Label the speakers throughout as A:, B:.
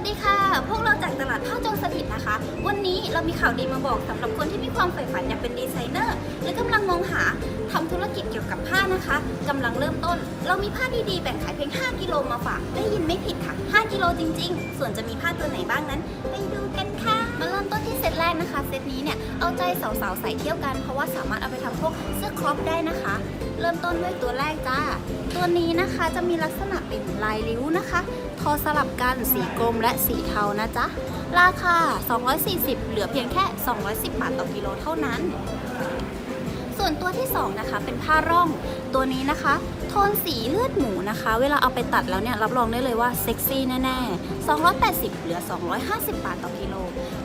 A: วัสดีค่ะ พวกเราจากตลาดผ้าจงสถิตนะคะ วันนี้เรามีข่าวดีมาบอกสำหรับคนที่มีความใฝ่ฝันอยากเป็นดีไซเนอร์ หรือกำลังมองหาทำธุรกิจเกี่ยวกับผ้านะคะกำลังเริ่มต้น เรามีผ้าดีๆแบ่งขายเพียง 5 กิโลมาฝาก ได้ยินไม่ผิดค่ะ 5 กิโลจริง ๆ ส่วนจะมีผ้าตัวไหนบ้างนั้น ไปดูกันค่ะ มาเริ่มต้นที่ กนะคะ เซตนี้เนี่ย เอาใจสาวๆใส่เที่ยวกัน เพราะว่าสามารถเอาไปทำพวกเสื้อครอปได้นะคะ เริ่มต้นด้วยตัวแรกจ้า ตัวนี้นะคะจะมีลักษณะเป็นลายริ้วนะคะ ทอสลับกันสีกรมและสีเทานะจ๊ะ ราคา 240 เหลือเพียงแค่ 210 บาทต่อกิโลเท่านั้น ส่วนตัวที่2นะคะเป็นผ้าร่องตัวนี้นะคะ โทนสีเลือดหมูนะคะ เวลาเอาไปตัดแล้วเนี่ยรับรองได้เลยว่าเซ็กซี่แน่ๆ 280 เหลือ 250 บาทต่อกิโล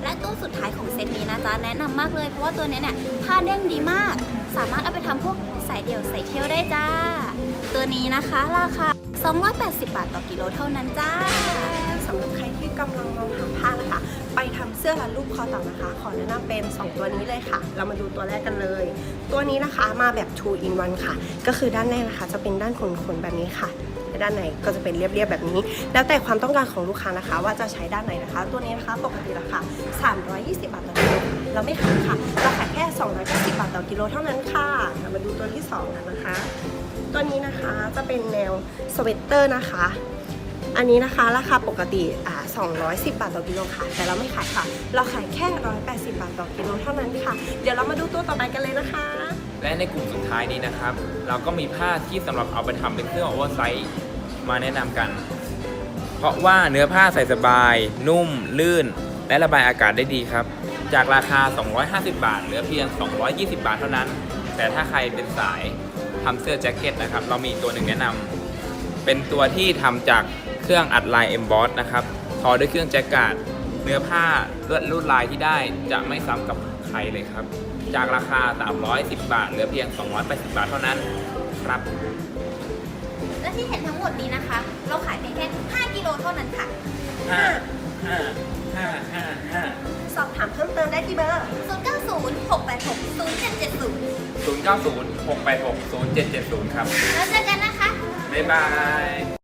A: และตัวสุดท้ายของเซตนี้นะจ๊ะแนะนำมากเลย เพราะว่าตัวนี้เนี่ยผ้าเด้งดีมาก สามารถเอาไปทำพวกสายเดี่ยวใส่เที่ยวได้จ้า ตัวนี้นะคะราคา 280 บาทต่อกิโลเท่านั้นจ้า
B: อรัดรูปคอเต่านะคะ ขอแนะนำเป็น 2 ตัวนี้เลยค่ะ เรามาดูตัวแรกกันเลย ตัวนี้นะคะมาแบบ two in one ค่ะ ก็คือด้านแรกนะคะ จะเป็นด้านขนๆแบบนี้ค่ะด้านในก็จะเป็นเรียบๆแบบนี้ แล้วแต่ความต้องการของลูกค้านะคะ ว่าจะใช้ด้านไหนนะคะ ตัวนี้นะคะปกติราคา320 บาทต่อกิโลเราไม่ขายค่ะเราขายแค่ 290 บาทต่อกิโลเท่านั้นค่ะเรามาดูตัวที่สองกันนะคะ ตัวนี้นะคะจะเป็นแนวสเวตเตอร์นะคะ อันนี้นะคะราคาปกติอ่า 210 บาทต่อกิโลค่ะ แต่เราไม่ขายค่ะ เราขายแค่ 180 บาทต่อกิโลเท่านั้นค่ะ เดี๋ยวเรามาดูตัวต่อไปกันเลยนะคะ
C: และในกลุ่มสุดท้ายนี้นะครับ เราก็มีผ้าที่สำหรับเอาไปทำเป็นเสื้อโอเวอร์ไซส์มาแนะนำกัน เพราะว่าเนื้อผ้าใส่สบาย นุ่ม ลื่น และระบายอากาศได้ดีครับ จากราคา 250 บาท เหลือเพียง 220 บาทเท่านั้น แต่ถ้าใครเป็นสายทำเสื้อแจ็คเก็ตนะครับ เรามีตัวหนึ่งแนะนำเป็นตัวที่ทำจากเครื่องอัดลายเอ็มบอสนะครับ อด้วยเครื่องแจ็คการ์ดเนื้อผ้าลวดลวดลายที่ได้จะไม่ซ้ำกับใครเลยครับ จากราคา 310 บาทเหลือเพียง 280 บาทเท่านั้นครับ
A: และที่เห็นทั้งหมดนี้นะคะ เราขายเพียงแค่ 5 กิโลเท่านั้นค่ะ
C: 5 5 5 5 5
B: สอบถามเพิ่มเติมได้ที่เบอร์
A: 090 686 0770
C: 090 686 0770 ครับ
A: แล้วเจอกันนะคะ
C: บ๊ายบาย